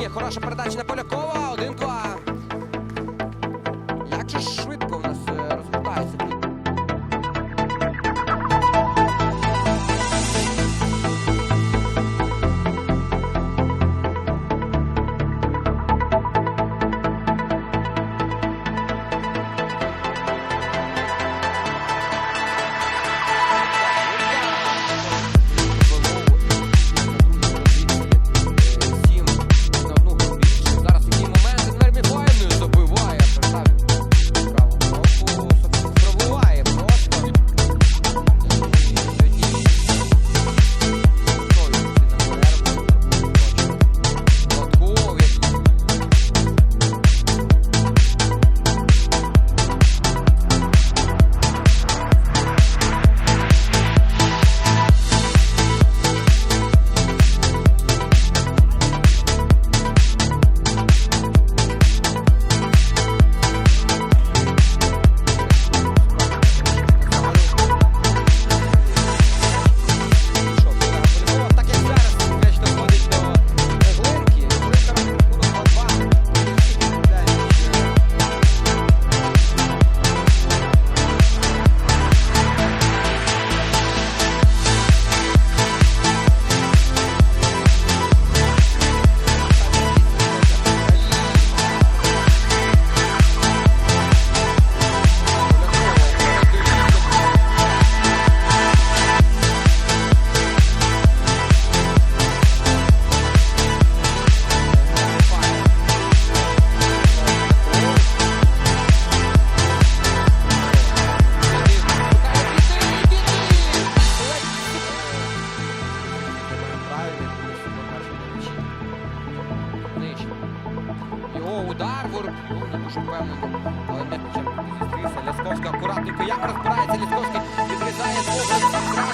є хороша передача на Полякова. Один-два. удар ворог. Не дуже впевнено, але не почав зустрівся. Лясковська акуратненько. Як розбирається Лясковський, відрізає погляд.